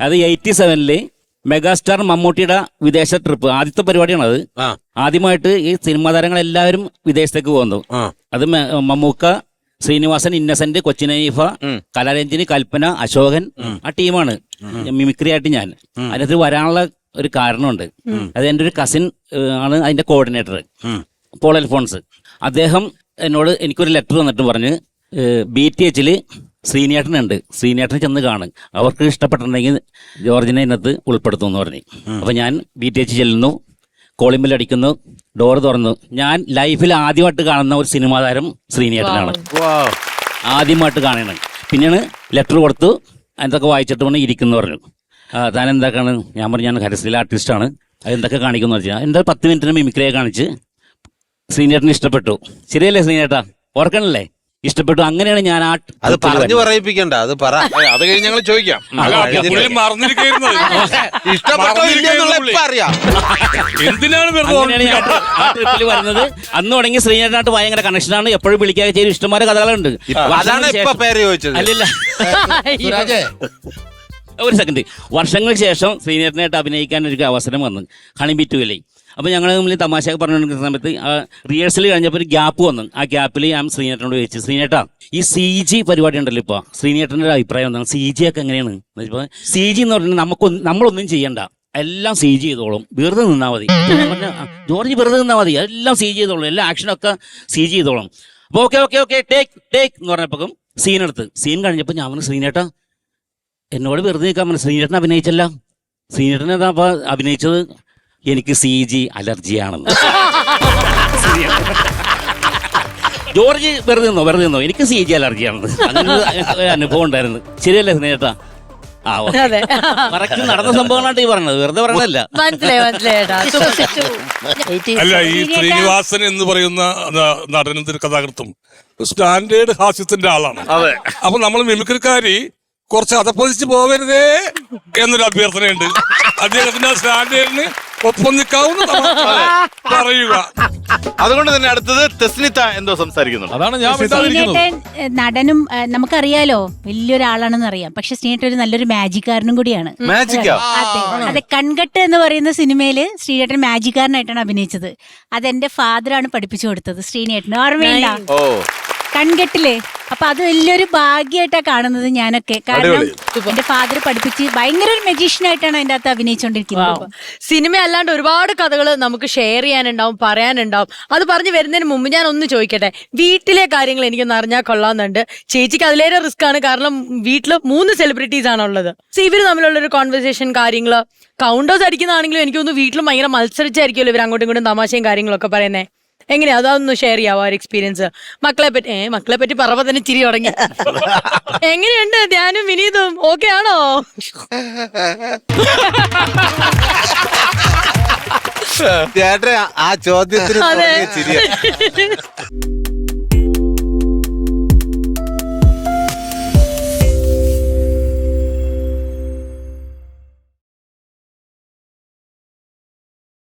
അത് എയ്റ്റി സെവനിൽ മെഗാസ്റ്റാർ മമ്മൂട്ടിയുടെ വിദേശ ട്രിപ്പ് ആദ്യത്തെ പരിപാടിയാണ് അത് ആദ്യമായിട്ട് ഈ സിനിമാ താരങ്ങൾ എല്ലാവരും വിദേശത്തേക്ക് പോകുന്നു. അത് മമ്മൂക്ക ശ്രീനിവാസൻ ഇന്നസെന്റ് കൊച്ചിനൈഫ. കലാരഞ്ജിനി കൽപ്പന അശോകൻ ആ ടീമാണ്. മിമിക്രി ആയിട്ട് ഞാൻ. അതിനകത്ത് വരാനുള്ള ഒരു കാരണമുണ്ട്. അത് എന്റെ ഒരു കസിൻ ആണ് അതിന്റെ കോർഡിനേറ്റർ. പോൾ അൽഫോൺസ്. അദ്ദേഹം എന്നോട് എനിക്കൊരു ലെറ്റർ തന്നിട്ട് പറഞ്ഞ് ബി ടി എച്ചിൽ ശ്രീനേട്ടനുണ്ട് ശ്രീനേട്ടൻ ചെന്ന് കാണും. അവർക്ക് ഇഷ്ടപ്പെട്ടിട്ടുണ്ടെങ്കിൽ ജോർജിനെ ഇതിനകത്ത് ഉൾപ്പെടുത്തും എന്ന് പറഞ്ഞു അപ്പോൾ ഞാൻ ബി ടി എച്ച് ചെല്ലുന്നു കോളിമ്പിൽ അടിക്കുന്നു. ഡോർ തുറന്നു. ഞാൻ ലൈഫിൽ ആദ്യമായിട്ട് കാണുന്ന ഒരു സിനിമാ താരം ശ്രീനേട്ടനാണ് ആദ്യമായിട്ട് കാണണം പിന്നെയാണ് ലെറ്റർ കൊടുത്തു. അതിനൊക്കെ വായിച്ചിട്ട് വേണം ഇരിക്കുന്നു പറഞ്ഞു. താൻ എന്താക്കാണ് ഞാൻ പറഞ്ഞു ഞാൻ ഹരസ്റ്റിലെ ആർട്ടിസ്റ്റാണ് അതെന്തൊക്കെ എന്തൊക്കെ കാണിക്കുന്നു വെച്ചാൽ എന്താ പത്ത് മിനിറ്റിന് മിമിക്രിയെ കാണിച്ച് ശ്രീനേട്ടന് ഇഷ്ടപ്പെട്ടു. ശരിയല്ലേ ശ്രീനേട്ടാ ഓർക്കണല്ലേ? ഇഷ്ടപ്പെട്ടു. അങ്ങനെയാണ് ഞാൻ ആ അത് പറഞ്ഞു പറയിപ്പിക്കണ്ട. അത് പറ. അത് കഴിഞ്ഞ് ഞങ്ങൾ ചോദിക്കാം. ഇഷ്ടപ്പെട്ടോ ഇപ്പൊ അറിയാം. എന്തിനാണ് അങ്ങനെയാണ് ഞാൻ ആ ട്രിപ്പിൽ വരുന്നത് അന്ന് തുടങ്ങി ശ്രീനാട്ട് ഭയങ്കര കണക്ഷനാണ് എപ്പോഴും വിളിക്കാൻ ചെയ്ത് ഇഷ്ടംപോലെ കഥകളുണ്ട്. അതാണ് വർഷങ്ങൾക്ക് ഇപ്പൊ ശേഷം- പേര് ചോദിച്ചത്. അല്ലല്ല. സുരാജേ. ഒരു സെക്കൻഡ് വർഷങ്ങൾക്ക് ശേഷം ശ്രീനേട്ടനായിട്ട് അഭിനയിക്കാൻ ഒരു അവസരം വന്നു. ഹണി ബിറ്റുവിലെ. അപ്പോൾ ഞങ്ങൾ തമ്മിൽ തമാശയൊക്കെ പറഞ്ഞുകൊണ്ടിരിക്കുന്ന സമയത്ത് റിഹേഴ്സൽ കഴിഞ്ഞപ്പോൾ ഒരു ഗ്യാപ്പ് വന്നു. ആ ഗ്യാപ്പിൽ ഞാൻ ശ്രീനേട്ടനോട് ചോദിച്ചു ശ്രീനേട്ടാ ഈ സി ജി പരിപാടി ഉണ്ടല്ലോ ഇപ്പോൾ ശ്രീനേട്ടന്റെ ഒരു അഭിപ്രായം എന്താണ്? സി ജി ഒക്കെ എങ്ങനെയാണ്? ഇപ്പോൾ സി ജി എന്ന് പറഞ്ഞാൽ നമുക്കൊന്നും നമ്മളൊന്നും ചെയ്യണ്ട. എല്ലാം സി ജി ചെയ്തോളും. വെറുതെ നിന്നാൽ മതി. ജോർജ് വെറുതെ നിന്നാൽ മതി. എല്ലാം സി ജി ചെയ്തോളും. എല്ലാ ആക്ഷനൊക്കെ സി ജി ചെയ്തോളും. അപ്പോൾ okay okay okay take take എന്ന് പറഞ്ഞപ്പോൾ സീൻ എടുത്ത്. സീൻ കഴിഞ്ഞപ്പോൾ ഞാൻ പറഞ്ഞു ശ്രീനേട്ടാ എന്നോട് വെറുതെ നിൽക്കാൻ പറഞ്ഞു. ശ്രീനേട്ടൻ അഭിനയിച്ചല്ല. ശ്രീനേട്ടൻ എന്താ അപ്പൊ അഭിനയിച്ചത്? എനിക്ക് സി ജി അലർജിയാണെന്ന്. ജോർജ് വെറുതെ നിന്നോ വെറുതെ നിന്നോ? എനിക്ക് സി ജി അലർജിയാണെന്ന്. അങ്ങനെ അനുഭവം ഉണ്ടായിരുന്നു. ശരിയല്ലേ സ്നേഹട്ടാ? ആ അതെ. കറക്റ്റ് നടന്ന സംഭവങ്ങളാണ് ഈ പറഞ്ഞത്. വെറുതെ പറഞ്ഞതല്ല. മനസ്സിലായി മനസ്സിലായി ഏട്ടാ. അല്ല ഈ ശ്രീനിവാസൻ എന്ന് പറയുന്ന നടനും തിരക്കഥാകൃത്തും സ്റ്റാൻഡേർഡ് ഹാസ്യത്തിന്റെ ആളാണ്. അതെ. അപ്പൊ നമ്മൾ മിമിക്രിക്കാരി കുറച്ച് അതപ്പതിച്ച് പോവരുതേ എന്നൊരു അഭ്യർത്ഥനയുണ്ട്. അദ്ദേഹത്തിന്റെ സ്റ്റാൻഡേർഡിന് ഒപ്പം പറയുക. അതുകൊണ്ട് തന്നെ അടുത്തത് തെസ്നിത്ത എന്തോ സംസാരിക്കുന്നുണ്ട്. അതാണ് ഞാൻ മിണ്ടാതിരിക്കുന്നത് ശ്രീനേട്ടൻ ഏഹ്, നടനും ഏഹ്, നമുക്കറിയാലോ വലിയൊരാളാണെന്ന് അറിയാം. പക്ഷെ ശ്രീനേട്ടൻ ഒരു നല്ലൊരു മാജിക്കാരനും കൂടിയാണ്. മാജിക്കാ? അതെ. കൺകട്ട് കൺകെട്ട് എന്ന് പറയുന്ന സിനിമയിൽ ശ്രീനേട്ടൻ മാജിക്കാരനായിട്ടാണ് അഭിനയിച്ചത്. അതെന്റെ ആണ് പഠിപ്പിച്ചു കൊടുത്തത് ശ്രീനേട്ടന് ഓർമ്മയില്ല ഓ. കൺകെട്ടിൽ അപ്പൊ അത് വലിയൊരു ഭാഗ്യമായിട്ടാ കാണുന്നത് ഞാനൊക്കെ. കാരണം എന്റെ ഫാദർ പഠിപ്പിച്ച് ഭയങ്കര ഒരു മെജീഷ്യൻ ആയിട്ടാണ് അതിന്റെ അകത്ത് അഭിനയിച്ചോണ്ടിരിക്കുന്നത്. സിനിമ അല്ലാണ്ട് ഒരുപാട് കഥകൾ നമുക്ക് ഷെയർ ചെയ്യാനുണ്ടാവും പറയാനുണ്ടാവും. അത് പറഞ്ഞു വരുന്നതിന് മുമ്പ് ഞാൻ ഒന്ന് ചോദിക്കട്ടെ? വീട്ടിലെ കാര്യങ്ങൾ എനിക്കൊന്ന് അറിഞ്ഞാൽ കൊള്ളാന്നുണ്ട് ചേച്ചിക്ക് അതിലേറെ റിസ്ക് ആണ്. കാരണം വീട്ടിൽ മൂന്ന് സെലിബ്രിറ്റീസ് ആണ് ഉള്ളത്. സോ ഇവർ തമ്മിലുള്ള ഒരു കോൺവെർസേഷൻ കാര്യങ്ങൾ കൗണ്ടേഴ്സ് അടിക്കുന്നതാണെങ്കിലും എനിക്കൊന്ന് വീട്ടിൽ ഭയങ്കര മത്സരിച്ചായിരിക്കുമല്ലോ ഇവർ അങ്ങോട്ടും ഇങ്ങോട്ടും തമാശയും കാര്യങ്ങളൊക്കെ പറയുന്നത് എങ്ങനെയാ? അതൊന്ന് ഷെയർ ചെയ്യാവോ ആ ഒരു എക്സ്പീരിയൻസ് മക്കളെ പറ്റി ഏ മക്കളെ പറ്റി പറവ തന്നെ ചിരി തുടങ്ങി. എങ്ങനെയുണ്ട്? ധ്യാനും വിനീതും ഓക്കെ ആണോ? ചേട്ടൻ ആ ചോദ്യത്തിന് ചിരിയാ.